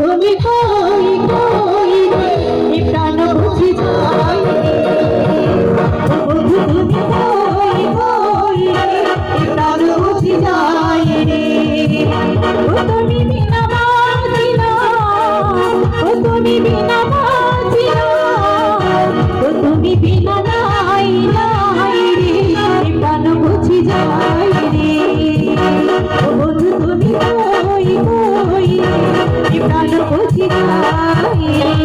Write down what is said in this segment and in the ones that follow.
তুমি তো सबको सिखाए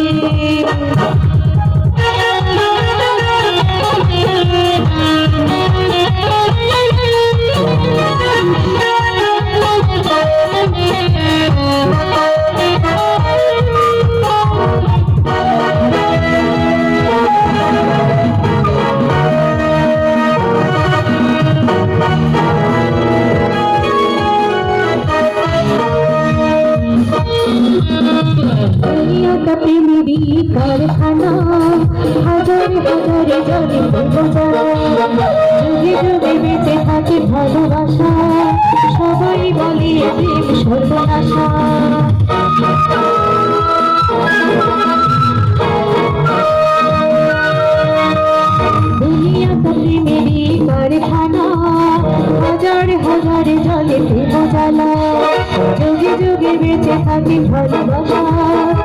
প্রেমেরই কারখানা হাজার হাজার জলে যুগে যুগে বেঁচে থাকে ভালোবাসা সবাই বলে প্রেম সর্বনাশা হাজার জলে ফেরা জ্বালা। যুগে যুগে বেঁচে থাকি ভালোবাসা।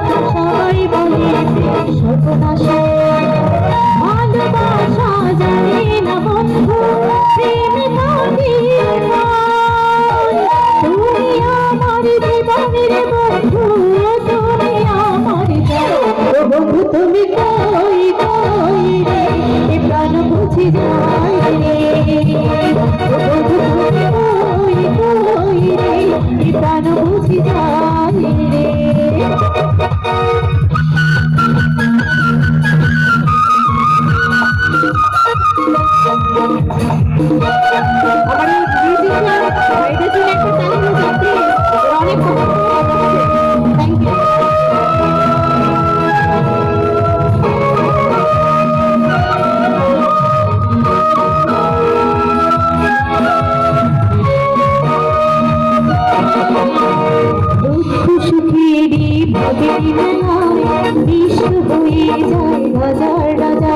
পাগল হয়ে যায় হাজার রাজা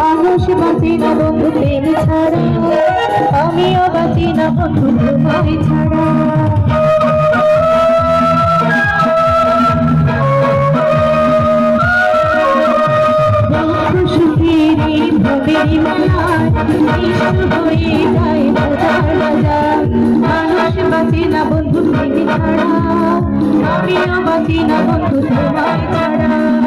মানুষ বাঁচে না বন্ধু প্রেম ছাড়া আমিও বাঁচি না বন্ধু তোমায় আমিও বাঁচি না বন্ধু তোমায় ছাড়া।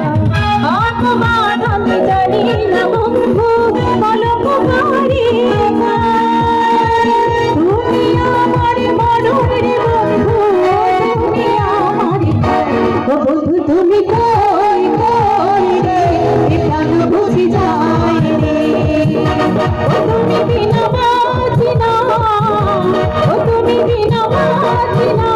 Não há